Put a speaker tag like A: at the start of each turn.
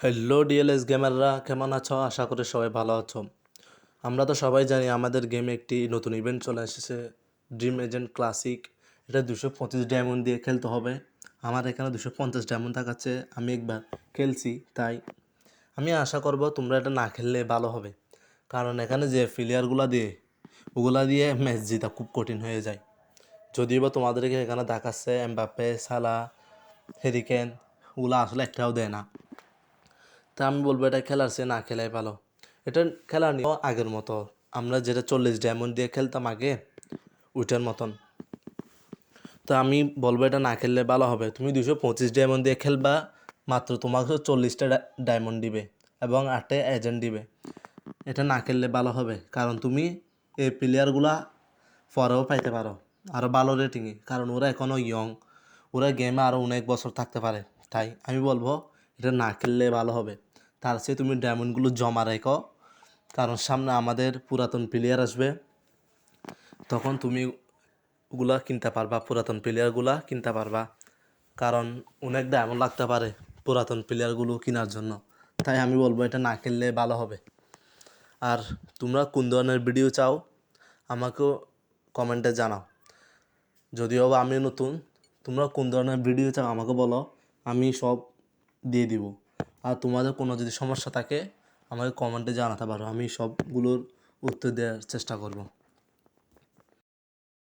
A: Hello DLS গেমাররা কেমন আছো? আশা করি সবাই ভালো আছো। আমরা তো সবাই জানি আমাদের গেমে একটি নতুন ইভেন্ট চলে এসেছে ড্রিম এজেন্ট ক্লাসিক এটা দুশো পঁচিশ ডায়মন্ড দিয়ে খেলতে হবে। আমার এখানে দুশো পঞ্চাশ ডায়মন্ড থাকাচ্ছে আমি একবার খেলছি, তাই। আমি আশা করব তোমরা এটা না খেললে ভালো হবে। কারণ এখানে যে প্লেয়ারগুলো দিয়ে, ওগুলা দিয়ে ম্যাচ জিতা খুব কঠিন হয়ে যায়। যদিও বা তোমাদেরকে এখানে দেখাচ্ছে এমবাপ্পে সালা হেরিকেন ওগুলো আসলে একটাও দেয় না। তা আমি বলব এটা খেলার চেয়ে না খেলাই ভালো। এটা খেলার নিয়েও আগের মতো। আমরা যেটা চল্লিশ ডায়মন্ড দিয়ে খেলতাম আগে, ওইটার মতন। তো আমি বলব এটা না খেললে ভালো হবে। তুমি দুশো পঁচিশ ডায়মন্ড দিয়ে খেলবা, মাত্র তোমাকে চল্লিশটা ডায়মন্ড দিবে এবং আটটা এজেন্ট দিবে। এটা না খেললে ভালো হবে, কারণ তুমি এই প্লেয়ারগুলা পরেও পাইতে পারো। আরও ভালো রেটিংয়ে কারণ ওরা এখনও ইয়ং ওরা গেমে আরও অনেক বছর থাকতে পারে। তাই আমি বলব এটা না খেললে ভালো হবে। তার চেয়ে তুমি ডায়মন্ডগুলো জমা রেখো। কারণ সামনে আমাদের পুরাতন প্লেয়ার আসবে। তখন তুমি ওগুলা কিনতে পারবা, পুরাতন প্লেয়ারগুলা কিনতে পারবা। কারণ অনেক ডায়মন্ড লাগতে পারে পুরাতন প্লেয়ারগুলো কেনার জন্য। তাই আমি বলব এটা না কিনলে ভালো হবে। আর তোমরা কোন ধরনের ভিডিও চাও, আমাকেও কমেন্টে জানাও। যদিও আমি নতুন, তোমরা কোন ধরনের ভিডিও চাও আমাকে বলো, আমি সব দিয়ে দিব। আর তোমাদের কোনো যদি সমস্যা থাকে, আমাকে কমেন্টে জানাতে পারো। আমি সবগুলোর উত্তর দেওয়ার চেষ্টা করব।